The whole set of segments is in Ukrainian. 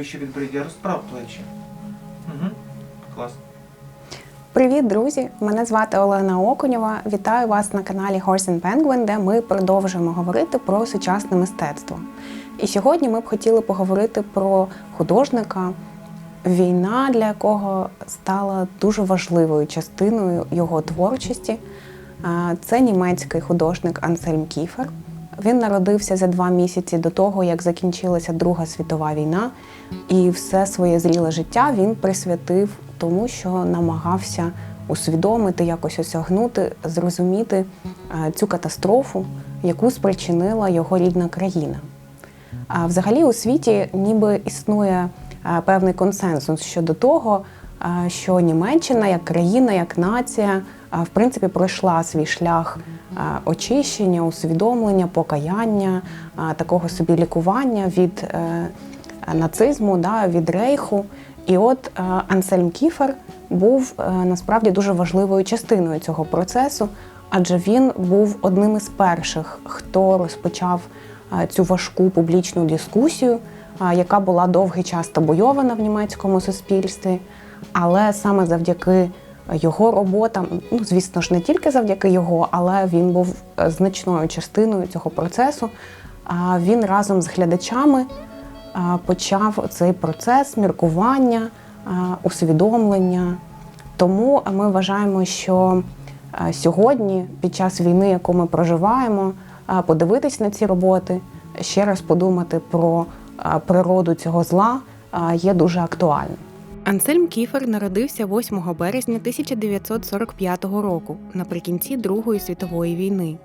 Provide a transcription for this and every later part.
вище відбриття, розправ плечі. Угу. Клас. Привіт, друзі! Мене звати Олена Окунєва. Вітаю вас на каналі Horse and Penguin, де ми продовжуємо говорити про сучасне мистецтво. І сьогодні ми б хотіли поговорити про художника, війна для якого стала дуже важливою частиною його творчості. Це німецький художник Ансельм Кіфер. Він народився за два місяці до того, як закінчилася Друга світова війна, і все своє зріле життя він присвятив тому, що намагався усвідомити, якось осягнути, зрозуміти е, цю катастрофу, яку спричинила його рідна країна. А взагалі у світі ніби існує е, певний консенсус щодо того, е, що Німеччина як країна, як нація, в принципі, пройшла свій шлях очищення, усвідомлення, покаяння, такого собі лікування від нацизму, да, від рейху. І от е, Ансельм Кіфер був е, насправді дуже важливою частиною цього процесу, адже він був одним із перших, хто розпочав е, цю важку публічну дискусію, яка була довгий час табуйована в німецькому суспільстві. Але саме завдяки його роботам, ну звісно ж, не тільки завдяки його, але він був значною частиною цього процесу. Він разом з глядачами почав цей процес міркування, усвідомлення. Тому ми вважаємо, що сьогодні, під час війни, яку ми проживаємо, подивитись на ці роботи, ще раз подумати про природу цього зла є дуже актуальним. Ансельм Кіфер народився 8 березня 1945 року наприкінці Другої світової війни.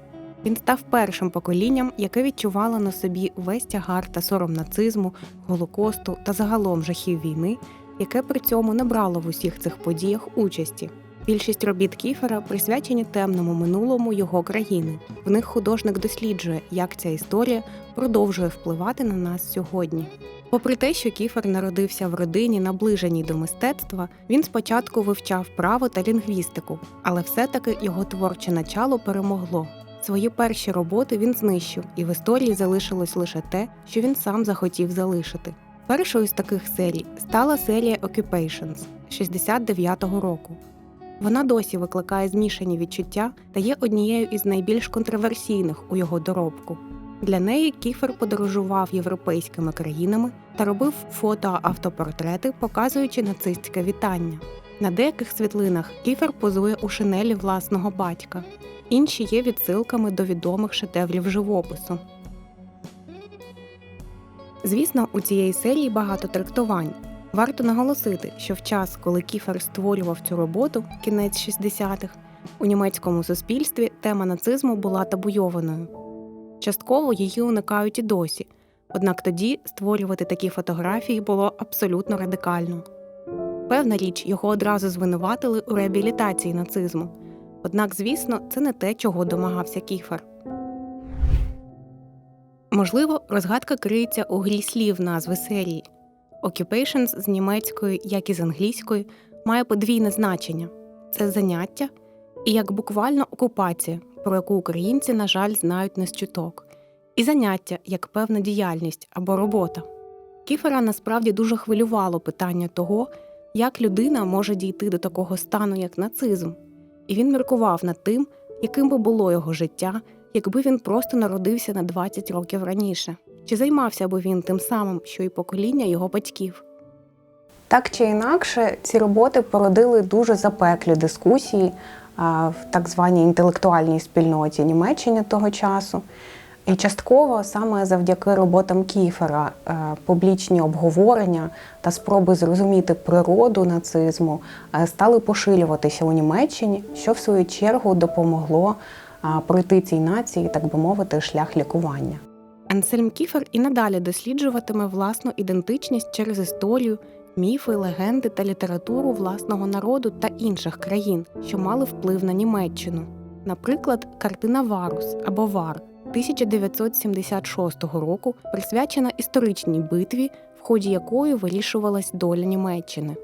Він став першим поколінням, яке відчувало на собі весь тягар та сором нацизму, голокосту та загалом жахів війни, яке при цьому не брало в усіх цих подіях участі. Більшість робіт Кіфера присвячені темному минулому його країни. В них художник досліджує, як ця історія продовжує впливати на нас сьогодні. Попри те, що Кіфер народився в родині, наближеній до мистецтва, він спочатку вивчав право та лінгвістику, але все-таки його творче начало перемогло. Свої перші роботи він знищив, і в історії залишилось лише те, що він сам захотів залишити. Першою з таких серій стала серія Occupations 69-го року. Вона досі викликає змішані відчуття та є однією із найбільш контроверсійних у його доробку. Для неї Кіфер подорожував європейськими країнами та робив фото-автопортрети, показуючи нацистське вітання. На деяких світлинах Кіфер позує у шинелі власного батька, інші є відсилками до відомих шедеврів живопису. Звісно, у цієї серії багато трактувань. Варто наголосити, що в час, коли Кіфер створював цю роботу, кінець 60-х, у німецькому суспільстві тема нацизму була табуйованою. Частково її уникають і досі, однак тоді створювати такі фотографії було абсолютно радикально. Певна річ, його одразу звинуватили у реабілітації нацизму. Однак, звісно, це не те, чого домагався Кіфер. Можливо, розгадка криється у грі слів назви серії. Occupations з німецької, як і з англійської, має подвійне значення це заняття і як буквально окупація, про яку українці, на жаль, знають з чуток, і заняття як певна діяльність або робота. Кіфера насправді дуже хвилювало питання того, як людина може дійти до такого стану, як нацизм, і він міркував над тим, яким би було його життя, якби він просто народився на 20 років раніше. Чи займався би він тим самим, що й покоління його батьків? Так чи інакше, ці роботи породили дуже запеклі дискусії в так званій інтелектуальній спільноті Німеччини того часу. І частково саме завдяки роботам Кіфера е, публічні обговорення та спроби зрозуміти природу нацизму е, стали поширюватися у Німеччині, що в свою чергу допомогло е, пройти цій нації, так би мовити, шлях лікування. Ансельм Кіфер і надалі досліджуватиме власну ідентичність через історію, міфи, легенди та літературу власного народу та інших країн, що мали вплив на Німеччину. Наприклад, картина Варус або Вар 1976 року присвячена історичній битві, в ході якої вирішувалась доля Німеччини.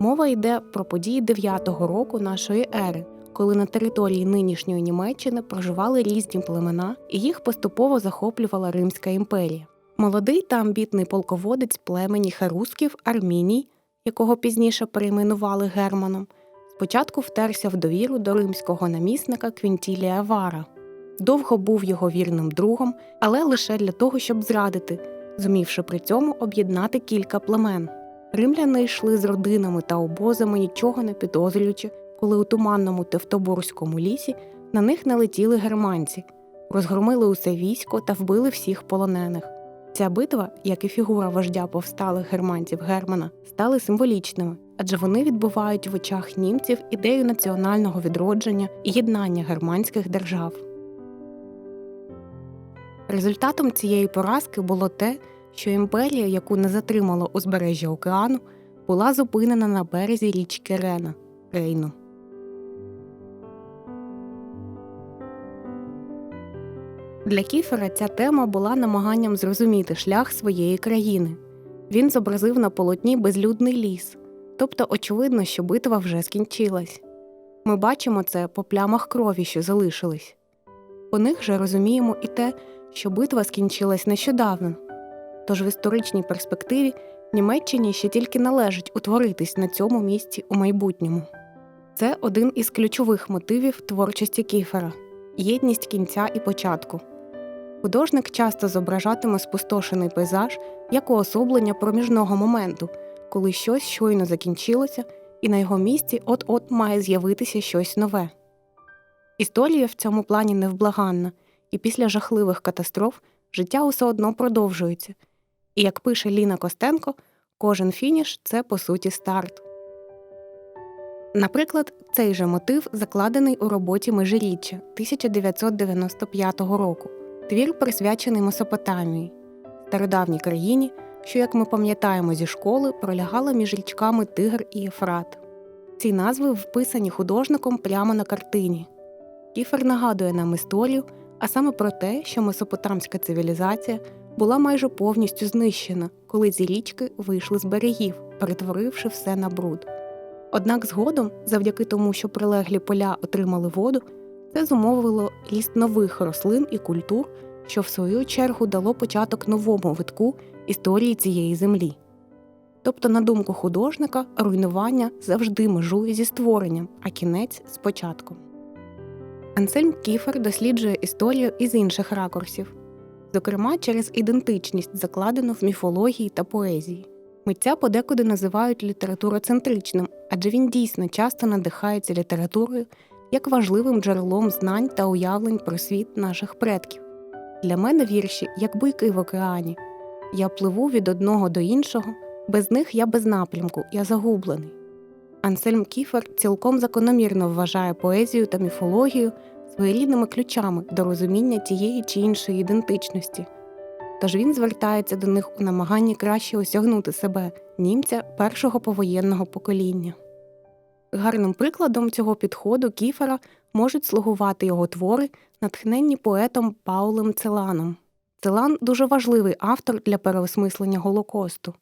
Мова йде про події 9-го року нашої ери, коли на території нинішньої Німеччини проживали різні племена, і їх поступово захоплювала Римська імперія. Молодий та амбітний полководець племені херусків Арміній, якого пізніше перейменували Германом, спочатку втерся в довіру до римського намісника Квінтілія Вара. Довго був його вірним другом, але лише для того, щоб зрадити, зумівши при цьому об'єднати кілька племен. Римляни йшли з родинами та обозами, нічого не підозрюючи, коли у туманному Тевтобурському лісі на них налетіли германці, розгромили усе військо та вбили всіх полонених. Ця битва, як і фігура вождя повсталих германців Германа, стали символічними, адже вони відбувають в очах німців ідею національного відродження і єднання германських держав. Результатом цієї поразки було те, що імперія, яку не затримало узбережжя океану, була зупинена на березі річки Рена Рейну. Для Кіфера ця тема була намаганням зрозуміти шлях своєї країни. Він зобразив на полотні безлюдний ліс, тобто очевидно, що битва вже скінчилась. Ми бачимо це по плямах крові, що залишились. По них же розуміємо і те, що битва скінчилась нещодавно. Тож в історичній перспективі Німеччині ще тільки належить утворитись на цьому місці у майбутньому. Це один із ключових мотивів творчості Кіфера єдність кінця і початку. Художник часто зображатиме спустошений пейзаж як уособлення проміжного моменту, коли щось щойно закінчилося, і на його місці от-от має з'явитися щось нове. Історія в цьому плані невблаганна, і після жахливих катастроф життя усе одно продовжується. І як пише Ліна Костенко, кожен фініш це по суті старт. Наприклад, цей же мотив закладений у роботі Межиріччя 1995 року. Твір присвячений Месопотамії, стародавній країні, що, як ми пам'ятаємо зі школи, пролягала між річками Тигр і Єфрат. Ці назви вписані художником прямо на картині. Кіфер нагадує нам історію, а саме про те, що месопотамська цивілізація була майже повністю знищена, коли ці річки вийшли з берегів, перетворивши все на бруд. Однак згодом, завдяки тому, що прилеглі поля отримали воду, це зумовило ріст нових рослин і культур, що в свою чергу дало початок новому витку історії цієї землі. Тобто, на думку художника, руйнування завжди межує зі створенням, а кінець з початком. Ансельм Кіфер досліджує історію із інших ракурсів, зокрема через ідентичність, закладену в міфології та поезії. Митця подекуди називають літературоцентричним, адже він дійсно часто надихається літературою як важливим джерелом знань та уявлень про світ наших предків. Для мене вірші як буйки в океані. Я пливу від одного до іншого, без них я без напрямку, я загублений. Ансельм Кіфер цілком закономірно вважає поезію та міфологію своєрідними ключами до розуміння тієї чи іншої ідентичності. Тож він звертається до них у намаганні краще осягнути себе, німця першого повоєнного покоління. Гарним прикладом цього підходу Кіфера можуть слугувати його твори, натхненні поетом Паулем Целаном. Целан дуже важливий автор для переосмислення Голокосту.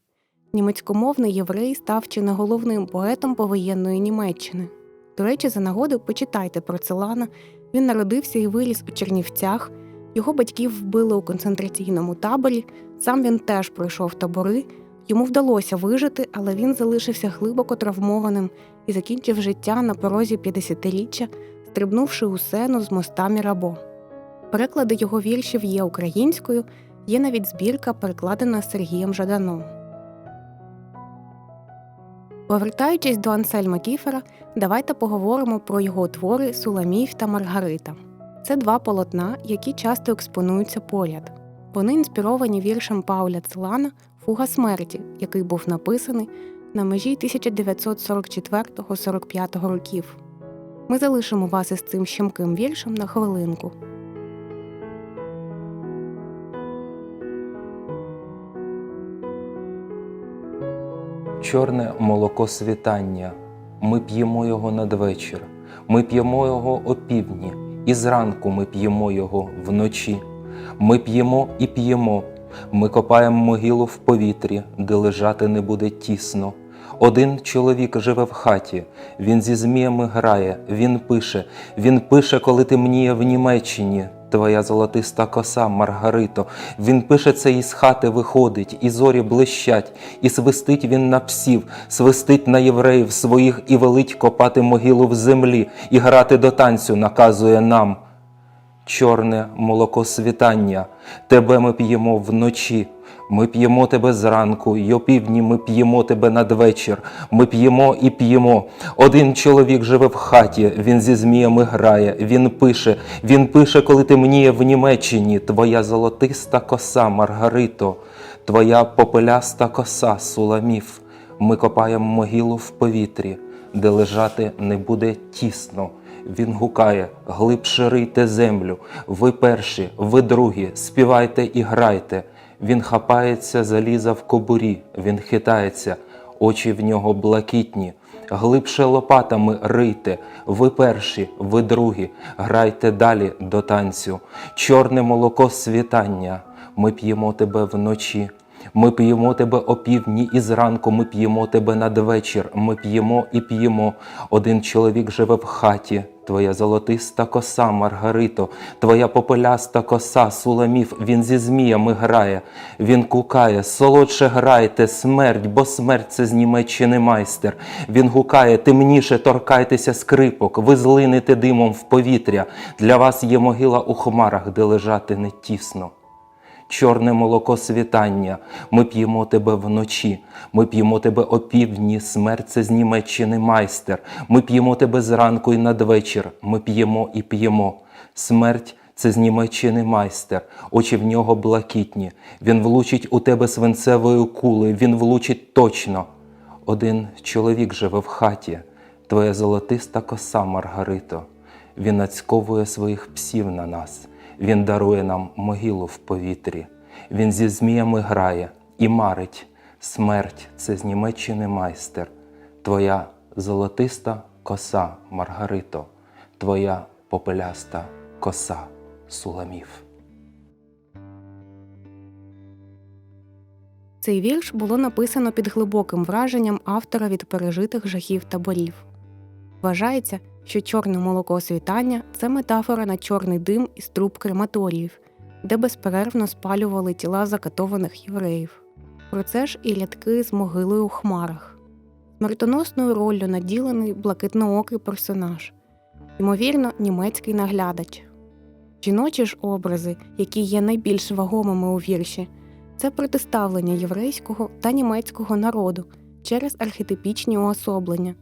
Німецькомовний єврей став чи не головним поетом повоєнної Німеччини. До речі, за нагоду почитайте про Целана. Він народився і виріс у Чернівцях. Його батьків вбили у концентраційному таборі. Сам він теж пройшов табори. Йому вдалося вижити, але він залишився глибоко травмованим і закінчив життя на порозі 50-річчя, стрибнувши у сену з моста Мірабо. Переклади його віршів є українською, є навіть збірка, перекладена Сергієм Жаданом. Повертаючись до Ансельма Кіфера, давайте поговоримо про його твори Суламів та Маргарита. Це два полотна, які часто експонуються поряд. Вони інспіровані віршем Пауля Целана Фуга смерті, який був написаний на межі 1944-45 років. Ми залишимо вас із цим щемким віршем на хвилинку. Чорне молоко світання. Ми п'ємо його надвечір, ми п'ємо його опівдні, і зранку ми п'ємо його вночі. Ми п'ємо і п'ємо, ми копаємо могилу в повітрі, де лежати не буде тісно. Один чоловік живе в хаті, він зі зміями грає, він пише, він пише, коли темніє в Німеччині, твоя золотиста коса, Маргарито. Він пише це із хати виходить, і зорі блищать, і свистить він на псів, свистить на євреїв своїх і велить копати могилу в землі, і грати до танцю наказує нам. Чорне молоко світання, тебе ми п'ємо вночі. Ми п'ємо тебе зранку, й опівдні ми п'ємо тебе надвечір. Ми п'ємо і п'ємо. Один чоловік живе в хаті, він зі зміями грає, він пише, він пише, коли темніє в Німеччині. Твоя золотиста коса, Маргарито, твоя попеляста коса, Суламіф. Ми копаємо могилу в повітрі, де лежати не буде тісно. Він гукає, глибше рийте землю, ви перші, ви другі, співайте і грайте. Він хапається заліза в кобурі, він хитається, очі в нього блакитні. Глибше лопатами рийте, ви перші, ви другі, грайте далі до танцю. Чорне молоко світання, ми п'ємо тебе вночі. Ми п'ємо тебе опівдні і зранку ми п'ємо тебе надвечір. Ми п'ємо і п'ємо. Один чоловік живе в хаті. Твоя золотиста коса, Маргарито, твоя попеляста коса, Суламіф, він зі зміями грає, він кукає, солодше грайте, смерть, бо смерть це з Німеччини майстер. Він гукає, темніше торкайтеся скрипок, ви злините димом в повітря. Для вас є могила у хмарах, де лежати не тісно чорне молоко світання. Ми п'ємо тебе вночі, ми п'ємо тебе опівдні, смерть це з Німеччини майстер. Ми п'ємо тебе зранку і надвечір. Ми п'ємо і п'ємо. Смерть це з Німеччини майстер, очі в нього блакитні. Він влучить у тебе свинцевою кулею, він влучить точно. Один чоловік живе в хаті, твоя золотиста коса, Маргарито. Він нацьковує своїх псів на нас. Він дарує нам могилу в повітрі. Він зі зміями грає і марить. Смерть це з Німеччини майстер. Твоя золотиста коса, Маргарито, твоя попеляста коса, Суламіф. Цей вірш було написано під глибоким враженням автора від пережитих жахів таборів. Вважається, що чорне молоко світання це метафора на чорний дим із труб крематоріїв, де безперервно спалювали тіла закатованих євреїв. Про це ж і рядки з могилою у хмарах. Смертоносною роллю наділений блакитноокий персонаж, ймовірно, німецький наглядач. Жіночі ж образи, які є найбільш вагомими у вірші, це протиставлення єврейського та німецького народу через архетипічні уособлення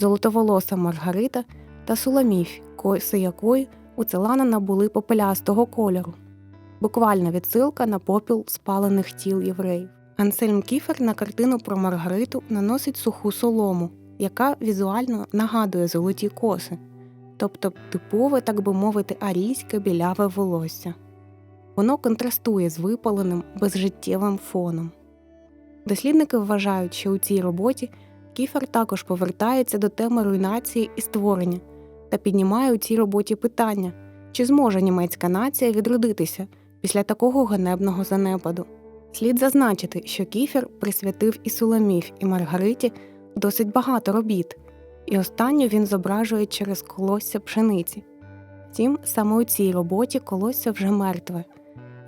золотоволоса Маргарита та Суламіф, коси якої у Целана набули попелястого кольору. Буквальна відсилка на попіл спалених тіл євреїв. Ансельм Кіфер на картину про Маргариту наносить суху солому, яка візуально нагадує золоті коси, тобто типове, так би мовити, арійське біляве волосся. Воно контрастує з випаленим безжиттєвим фоном. Дослідники вважають, що у цій роботі Кіфер також повертається до теми руйнації і створення та піднімає у цій роботі питання, чи зможе німецька нація відродитися після такого ганебного занепаду. Слід зазначити, що Кіфер присвятив і Суламіф, і Маргариті досить багато робіт, і останню він зображує через колосся пшениці. Втім, саме у цій роботі колосся вже мертве,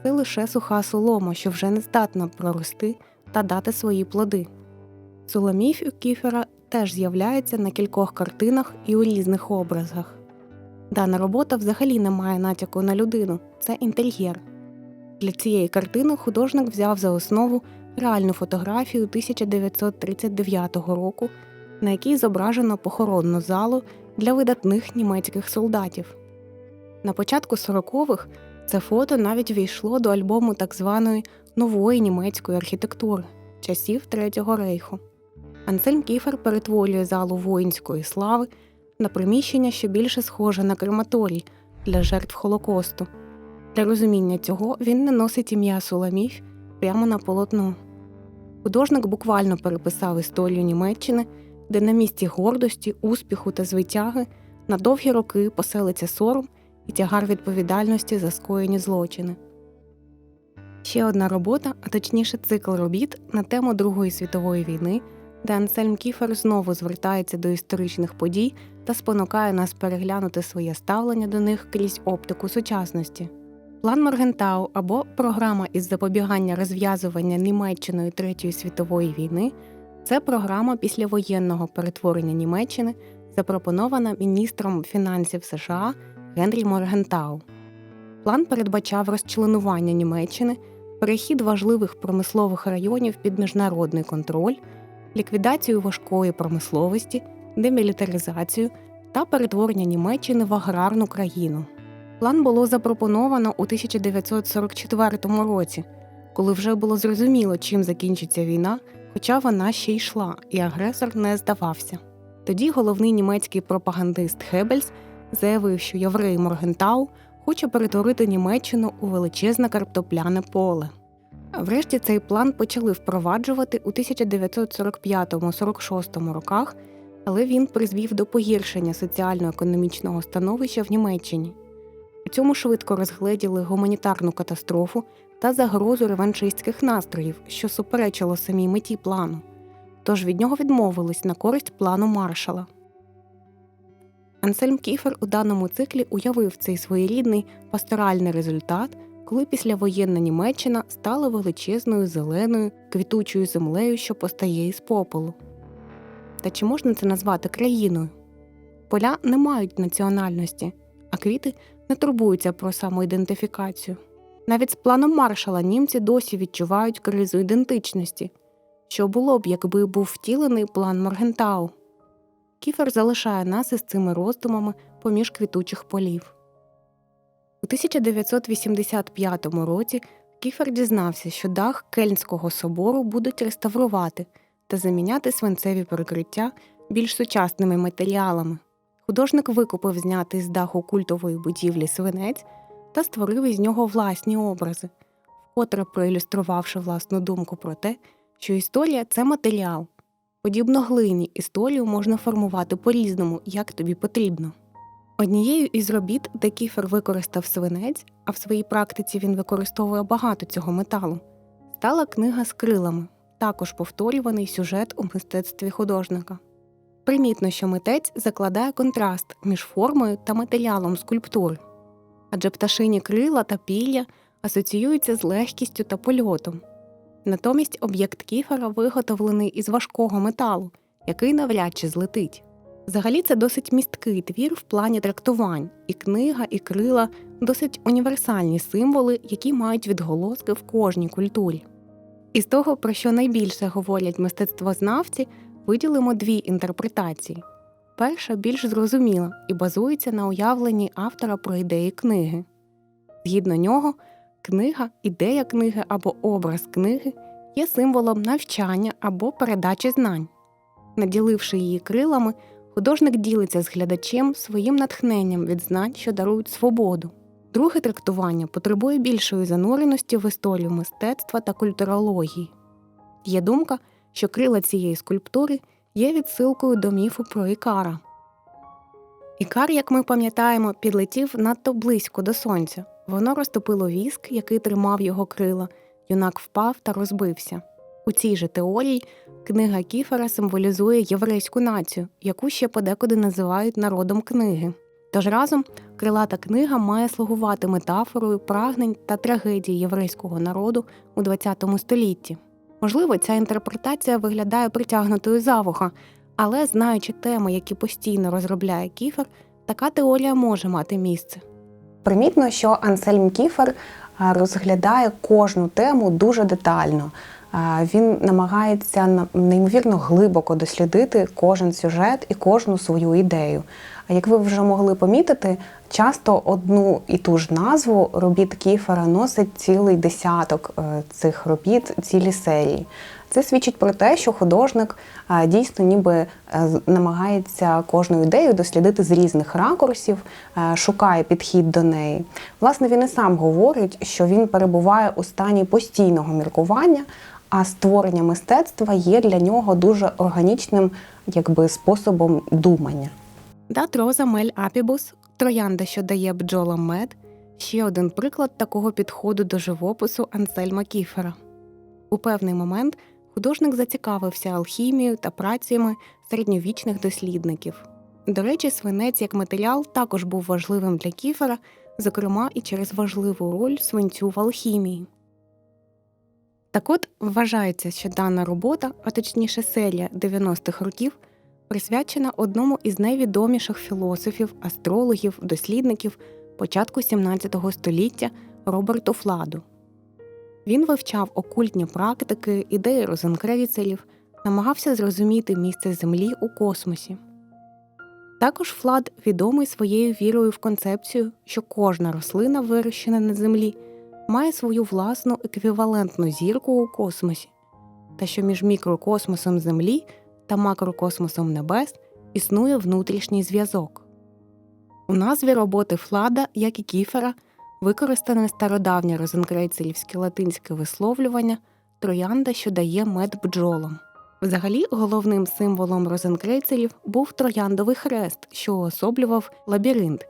це лише суха солома, що вже не здатна прорости та дати свої плоди. Суламіф у Кіфера теж з'являється на кількох картинах і у різних образах. Дана робота взагалі не має натяку на людину, це інтер'єр. Для цієї картини художник взяв за основу реальну фотографію 1939 року, на якій зображено похоронну залу для видатних німецьких солдатів. На початку 40-х це фото навіть війшло до альбому так званої нової німецької архітектури часів Третього рейху. Ансельм Кіфер перетворює залу воїнської слави на приміщення, що більше схоже на крематорій для жертв Холокосту. Для розуміння цього він наносить ім'я Суламіф прямо на полотно. Художник буквально переписав історію Німеччини, де на місці гордості, успіху та звитяги на довгі роки поселиться сором і тягар відповідальності за скоєні злочини. Ще одна робота, а точніше цикл робіт на тему Другої світової війни, де Ансельм Кіфер знову звертається до історичних подій та спонукає нас переглянути своє ставлення до них крізь оптику сучасності. План Моргентау або програма із запобігання розв'язування Німеччиною Третьої світової війни це програма післявоєнного перетворення Німеччини, запропонована міністром фінансів США Генрі Моргентау. План передбачав розчленування Німеччини, перехід важливих промислових районів під міжнародний контроль, ліквідацію важкої промисловості, демілітаризацію та перетворення Німеччини в аграрну країну. План було запропоновано у 1944 році, коли вже було зрозуміло, чим закінчиться війна, хоча вона ще йшла, і агресор не здавався. Тоді головний німецький пропагандист Хеббельс заявив, що єврей Моргентау хоче перетворити Німеччину у величезне картопляне поле. Врешті цей план почали впроваджувати у 1945-46 роках, але він призвів до погіршення соціально-економічного становища в Німеччині. У цьому швидко розгледіли гуманітарну катастрофу та загрозу реваншистських настроїв, що суперечило самій меті плану. Тож від нього відмовились на користь плану маршала. Ансельм Кіфер у даному циклі уявив цей своєрідний пасторальний результат, коли післявоєнна Німеччина стала величезною зеленою квітучою землею, що постає із попелу. Та чи можна це назвати країною? Поля не мають національності, а квіти не турбуються про самоідентифікацію. Навіть з планом маршала німці досі відчувають кризу ідентичності, що було б, якби був втілений план Моргентау. Кіфер залишає нас із цими роздумами поміж квітучих полів. У 1985 році Кіфер дізнався, що дах Кельнського собору будуть реставрувати та заміняти свинцеві перекриття більш сучасними матеріалами. Художник викупив знятий з даху культової будівлі свинець та створив із нього власні образи, вкотре проілюструвавши власну думку про те, що історія це матеріал. Подібно глині, історію можна формувати по-різному, як тобі потрібно. Однією із робіт, де Кіфер використав свинець, а в своїй практиці він використовує багато цього металу, стала книга з крилами, також повторюваний сюжет у мистецтві художника. Примітно, що митець закладає контраст між формою та матеріалом скульптури, адже пташині крила та пілля асоціюються з легкістю та польотом. Натомість об'єкт кіфера виготовлений із важкого металу, який навряд чи злетить. Взагалі це досить місткий твір в плані трактувань, і книга, і крила досить універсальні символи, які мають відголоски в кожній культурі. Із того, про що найбільше говорять мистецтвознавці, виділимо дві інтерпретації. Перша більш зрозуміла і базується на уявленні автора про ідеї книги. Згідно нього, книга, ідея книги або образ книги є символом навчання або передачі знань. Наділивши її крилами, художник ділиться з глядачем своїм натхненням від знань, що дарують свободу. Друге трактування потребує більшої зануреності в історію мистецтва та культурології. Є думка, що крила цієї скульптури є відсилкою до міфу про Ікара. Ікар, як ми пам'ятаємо, підлетів надто близько до сонця. Воно розтопило віск, який тримав його крила. Юнак впав та розбився. У цій же теорії книга Кіфера символізує єврейську націю, яку ще подекуди називають народом книги. Тож разом крилата книга має слугувати метафорою прагнень та трагедій єврейського народу у ХХ столітті. Можливо, ця інтерпретація виглядає притягнутою за вуха, але знаючи теми, які постійно розробляє Кіфер, така теорія може мати місце. Примітно, що Ансельм Кіфер розглядає кожну тему дуже детально. Він намагається на- неймовірно глибоко дослідити кожен сюжет і кожну свою ідею. А як ви вже могли помітити, часто одну і ту ж назву робіт Кіфера носить цілий десяток е, цих робіт, цілі серії. Це свідчить про те, що художник е, дійсно ніби е, намагається кожну ідею дослідити з різних ракурсів, шукає підхід до неї. Власне, він і сам говорить, що він перебуває у стані постійного міркування, а створення мистецтва є для нього дуже органічним якби, способом думання. Дат Роза Мель Апібус, троянда, що дає бджолам мед, ще один приклад такого підходу до живопису Ансельма Кіфера. У певний момент художник зацікавився алхімією та працями середньовічних дослідників. До речі, свинець як матеріал також був важливим для кіфера, зокрема і через важливу роль свинцю в алхімії. Так от вважається, що дана робота, а точніше серія 90-х років, присвячена одному із найвідоміших філософів, астрологів, дослідників початку 17 століття Роберту Фладу. Він вивчав окультні практики, ідеї розенкрейцерів, намагався зрозуміти місце Землі у космосі. Також Флад відомий своєю вірою в концепцію, що кожна рослина, вирощена на землі, має свою власну еквівалентну зірку у космосі, та що між мікрокосмосом Землі та макрокосмосом небес існує внутрішній зв'язок. У назві роботи Флада, як і Кіфера, використане стародавнє розенкрейцелівське латинське висловлювання троянда, що дає мед бджолам. Взагалі, головним символом розенкрейцерів був трояндовий хрест, що уособлював лабіринт,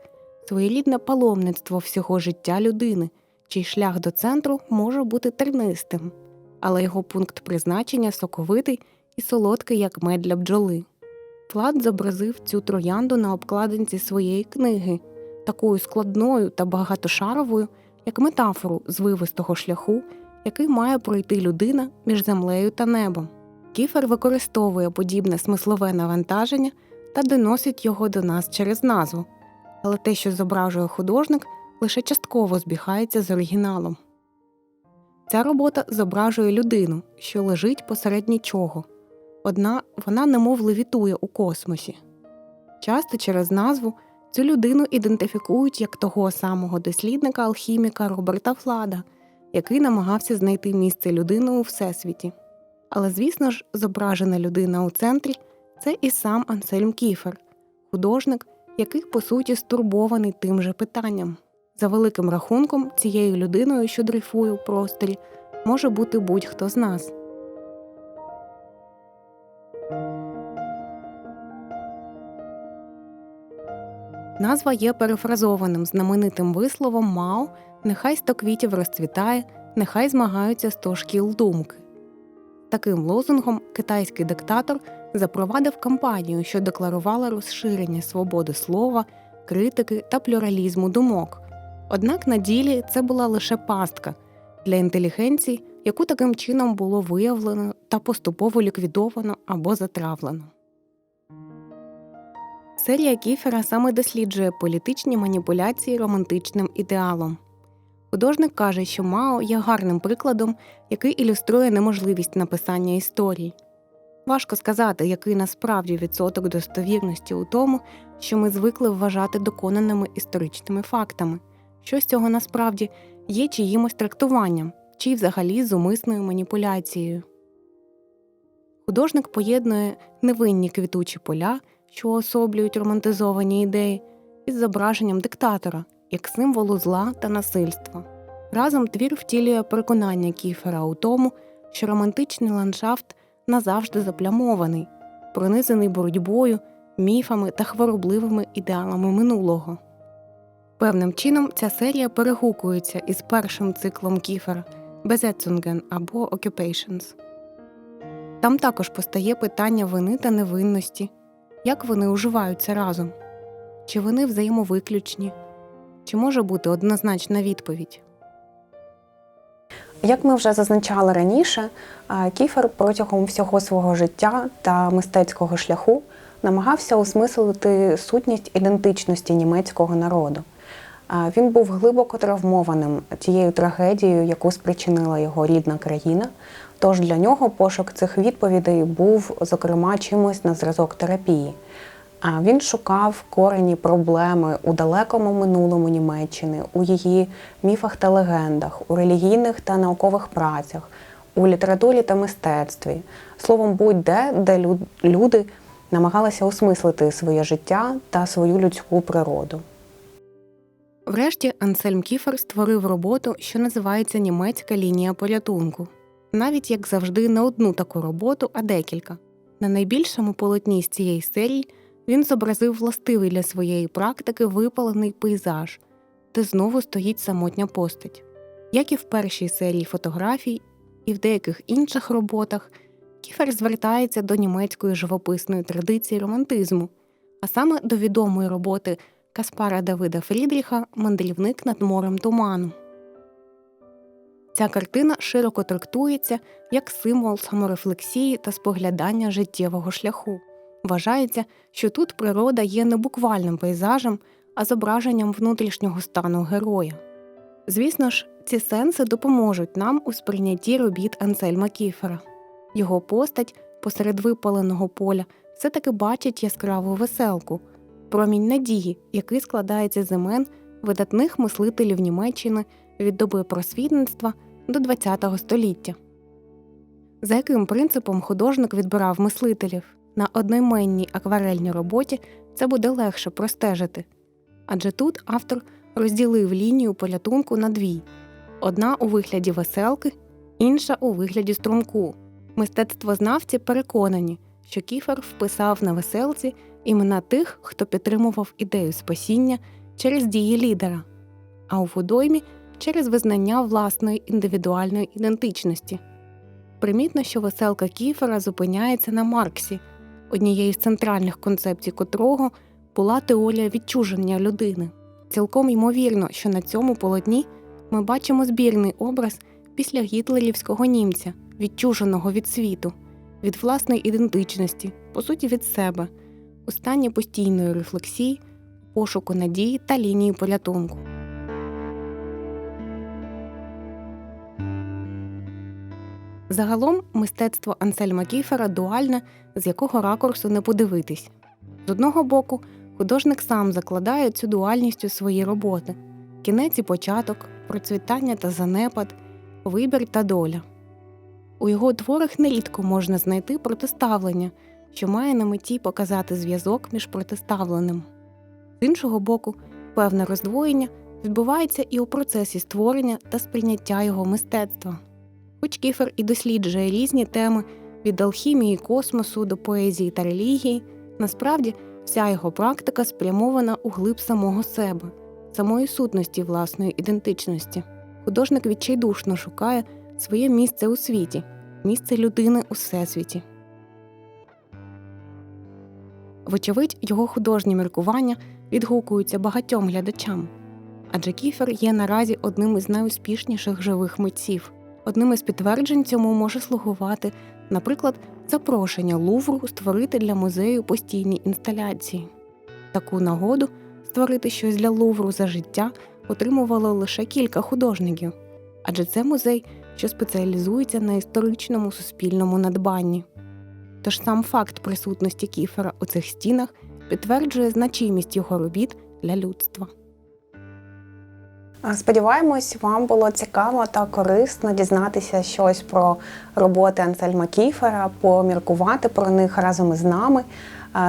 своєрідне паломництво всього життя людини, чий шлях до центру може бути тернистим, але його пункт призначення соковитий і солодкий, як мед для бджоли. Флад зобразив цю троянду на обкладинці своєї книги, такою складною та багатошаровою, як метафору звивистого шляху, який має пройти людина між землею та небом. Кіфер використовує подібне смислове навантаження та доносить його до нас через назву, але те, що зображує художник, лише частково збігається з оригіналом. Ця робота зображує людину, що лежить посеред нічого, одна вона немов левітує у космосі. Часто через назву цю людину ідентифікують як того самого дослідника алхіміка Роберта Флада, який намагався знайти місце людини у всесвіті. Але, звісно ж, зображена людина у центрі це і сам Ансельм Кіфер, художник, який по суті стурбований тим же питанням. За великим рахунком, цією людиною, що дрейфує у просторі, може бути будь-хто з нас. Назва є перефразованим знаменитим висловом Мао Нехай сто квітів розцвітає, нехай змагаються сто шкіл думки. Таким лозунгом китайський диктатор запровадив кампанію, що декларувала розширення свободи слова, критики та плюралізму думок. Однак на ділі це була лише пастка для інтелігенції, яку таким чином було виявлено та поступово ліквідовано або затравлено. Серія Кіфера саме досліджує політичні маніпуляції романтичним ідеалом. Художник каже, що Мао є гарним прикладом, який ілюструє неможливість написання історії. Важко сказати, який насправді відсоток достовірності у тому, що ми звикли вважати доконаними історичними фактами, що з цього насправді є чиїмось трактуванням, чи взагалі зумисною маніпуляцією. Художник поєднує невинні квітучі поля, що особлюють романтизовані ідеї, із зображенням диктатора як символу зла та насильства. Разом твір втілює переконання Кіфера у тому, що романтичний ландшафт назавжди заплямований, пронизаний боротьбою, міфами та хворобливими ідеалами минулого. Певним чином ця серія перегукується із першим циклом Кіфера Безетцунген або Occupations. Там також постає питання вини та невинності, як вони уживаються разом, чи вони взаємовиключні, чи може бути однозначна відповідь. Як ми вже зазначали раніше, Кіфер протягом всього свого життя та мистецького шляху намагався осмислити сутність ідентичності німецького народу. Він був глибоко травмованим тією трагедією, яку спричинила його рідна країна. Тож для нього пошук цих відповідей був, зокрема, чимось на зразок терапії. А Він шукав корені проблеми у далекому минулому Німеччини, у її міфах та легендах, у релігійних та наукових працях, у літературі та мистецтві. Словом, будь-де, де лю- люди намагалися осмислити своє життя та свою людську природу. Врешті Ансельм Кіфер створив роботу, що називається Німецька лінія порятунку. Навіть як завжди, не одну таку роботу, а декілька. На найбільшому полотні з цієї серії він зобразив властивий для своєї практики випалений пейзаж, де знову стоїть самотня постать. Як і в першій серії фотографій, і в деяких інших роботах, Кіфер звертається до німецької живописної традиції романтизму, а саме до відомої роботи Каспара Давида Фрідріха Мандрівник над морем туману. Ця картина широко трактується як символ саморефлексії та споглядання життєвого шляху. Вважається, що тут природа є не буквальним пейзажем, а зображенням внутрішнього стану героя. Звісно ж, ці сенси допоможуть нам у сприйнятті робіт Ансельма Кіфера. Його постать посеред випаленого поля все-таки бачить яскраву веселку, промінь надії, який складається з імен видатних мислителів Німеччини від доби просвітництва до ХХ століття. За яким принципом художник відбирав мислителів на одноіменній акварельній роботі це буде легше простежити. Адже тут автор розділив лінію порятунку на дві: одна у вигляді веселки, інша у вигляді струмку. Мистецтвознавці переконані, що Кіфер вписав на веселці імена тих, хто підтримував ідею спасіння через дії лідера, а у водоймі через визнання власної індивідуальної ідентичності. Примітно, що веселка Кіфера зупиняється на Марксі, однією з центральних концепцій котрого була теорія відчуження людини. Цілком ймовірно, що на цьому полотні ми бачимо збірний образ після гітлерівського німця, відчуженого від світу, від власної ідентичності, по суті, від себе, у стані постійної рефлексії, пошуку надії та лінії порятунку. Загалом мистецтво Ансельма Кіфера дуальне, з якого ракурсу не подивитись. З одного боку, художник сам закладає цю дуальність у свої роботи: кінець і початок, процвітання та занепад, вибір та доля. У його творах нерідко можна знайти протиставлення, що має на меті показати зв'язок між протиставленим. З іншого боку, певне роздвоєння відбувається і у процесі створення та сприйняття його мистецтва. Хоч Кіфер і досліджує різні теми від алхімії космосу до поезії та релігії, насправді вся його практика спрямована у глиб самого себе, самої сутності власної ідентичності. Художник відчайдушно шукає своє місце у світі, місце людини у всесвіті. Вочевидь, його художні міркування відгукуються багатьом глядачам, адже Кіфер є наразі одним із найуспішніших живих митців. Одним із підтверджень цьому може слугувати, наприклад, запрошення Лувру створити для музею постійні інсталяції. Таку нагоду створити щось для Лувру за життя отримувало лише кілька художників, адже це музей, що спеціалізується на історичному суспільному надбанні. Тож сам факт присутності Кіфера у цих стінах підтверджує значимість його робіт для людства. Сподіваємось, вам було цікаво та корисно дізнатися щось про роботи Ансельма Кіфера, поміркувати про них разом із нами.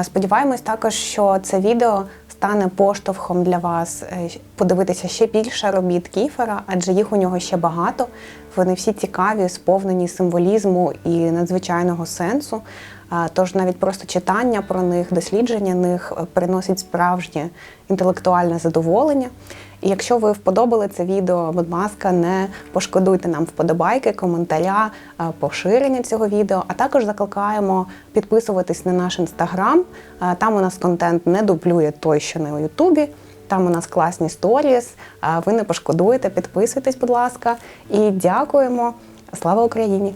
Сподіваємось також, що це відео стане поштовхом для вас е, подивитися ще більше робіт Кіфера, адже їх у нього ще багато. Вони всі цікаві, сповнені символізму і надзвичайного сенсу. Тож навіть просто читання про них, дослідження них е, приносить справжнє інтелектуальне задоволення. І якщо ви вподобали це відео, будь ласка, не пошкодуйте нам вподобайки, коментаря, е, поширення цього відео. А також закликаємо підписуватись на наш інстаграм. Е, Там у нас контент не дублює той, що у Ютубі. Там у нас класні сторіс. Е, Ви не пошкодуєте, підписуйтесь, будь ласка. І дякуємо. Слава Україні!